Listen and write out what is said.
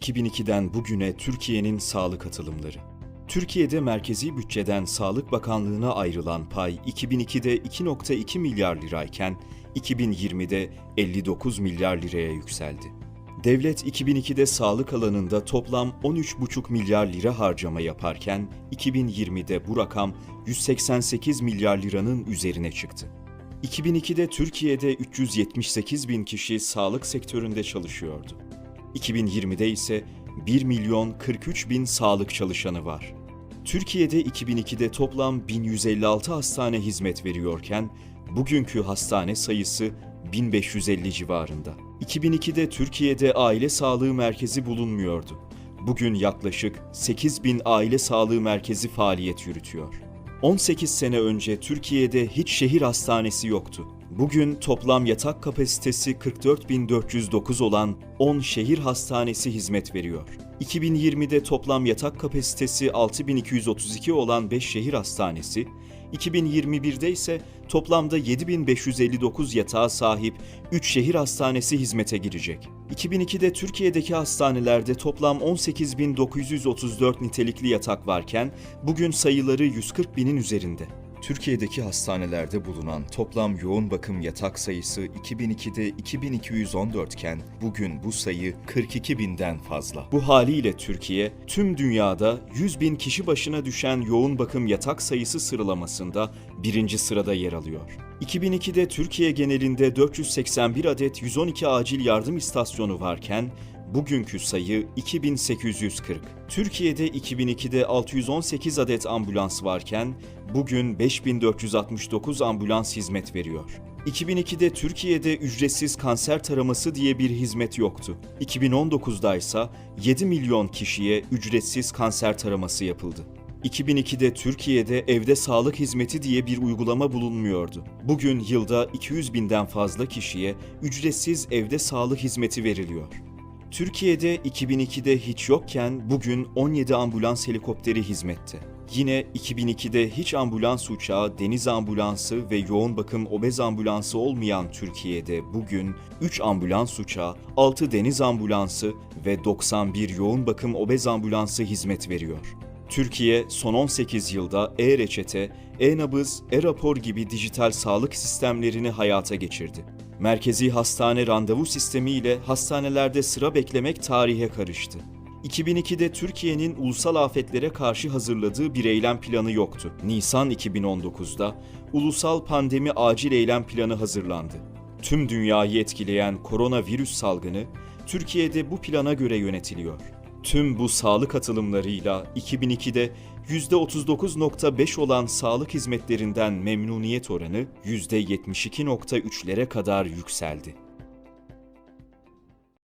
2002'den bugüne Türkiye'nin sağlık atılımları. Türkiye'de merkezi bütçeden Sağlık Bakanlığı'na ayrılan pay 2002'de 2.2 milyar lirayken 2020'de 59 milyar liraya yükseldi. Devlet 2002'de sağlık alanında toplam 13,5 milyar lira harcama yaparken 2020'de bu rakam 188 milyar liranın üzerine çıktı. 2002'de Türkiye'de 378 bin kişi sağlık sektöründe çalışıyordu. 2020'de ise 1 milyon 43 bin sağlık çalışanı var. Türkiye'de 2002'de toplam 1156 hastane hizmet veriyorken bugünkü hastane sayısı 1550 civarında. 2002'de Türkiye'de aile sağlığı merkezi bulunmuyordu. Bugün yaklaşık 8000 aile sağlığı merkezi faaliyet yürütüyor. 18 sene önce Türkiye'de hiç şehir hastanesi yoktu. Bugün toplam yatak kapasitesi 44.409 olan 10 şehir hastanesi hizmet veriyor. 2020'de toplam yatak kapasitesi 6232 olan 5 şehir hastanesi, 2021'de ise toplamda 7559 yatağa sahip 3 şehir hastanesi hizmete girecek. 2002'de Türkiye'deki hastanelerde toplam 18.934 nitelikli yatak varken bugün sayıları 140 binin üzerinde. Türkiye'deki hastanelerde bulunan toplam yoğun bakım yatak sayısı 2002'de 2214 iken bugün bu sayı 42 binden fazla. Bu haliyle Türkiye tüm dünyada 100 bin kişi başına düşen yoğun bakım yatak sayısı sıralamasında birinci sırada yer alıyor. 2002'de Türkiye genelinde 481 adet 112 acil yardım istasyonu varken Bugünkü sayı 2840. Türkiye'de 2002'de 618 adet ambulans varken bugün 5469 ambulans hizmet veriyor. 2002'de Türkiye'de ücretsiz kanser taraması diye bir hizmet yoktu. 2019'da ise 7 milyon kişiye ücretsiz kanser taraması yapıldı. 2002'de Türkiye'de evde sağlık hizmeti diye bir uygulama bulunmuyordu. Bugün yılda 200 binden fazla kişiye ücretsiz evde sağlık hizmeti veriliyor. Türkiye'de 2002'de hiç yokken bugün 17 ambulans helikopteri hizmette. Yine 2002'de hiç ambulans uçağı, deniz ambulansı ve yoğun bakım obez ambulansı olmayan Türkiye'de bugün 3 ambulans uçağı, 6 deniz ambulansı ve 91 yoğun bakım obez ambulansı hizmet veriyor. Türkiye son 18 yılda e-reçete, e-nabız, e-rapor gibi dijital sağlık sistemlerini hayata geçirdi. Merkezi hastane randevu sistemi ile hastanelerde sıra beklemek tarihe karıştı. 2002'de Türkiye'nin ulusal afetlere karşı hazırladığı bir eylem planı yoktu. Nisan 2019'da Ulusal Pandemi Acil Eylem Planı hazırlandı. Tüm dünyayı etkileyen koronavirüs salgını Türkiye'de bu plana göre yönetiliyor. Tüm bu sağlık atılımlarıyla 2002'de %39.5 olan sağlık hizmetlerinden memnuniyet oranı %72.3'lere kadar yükseldi.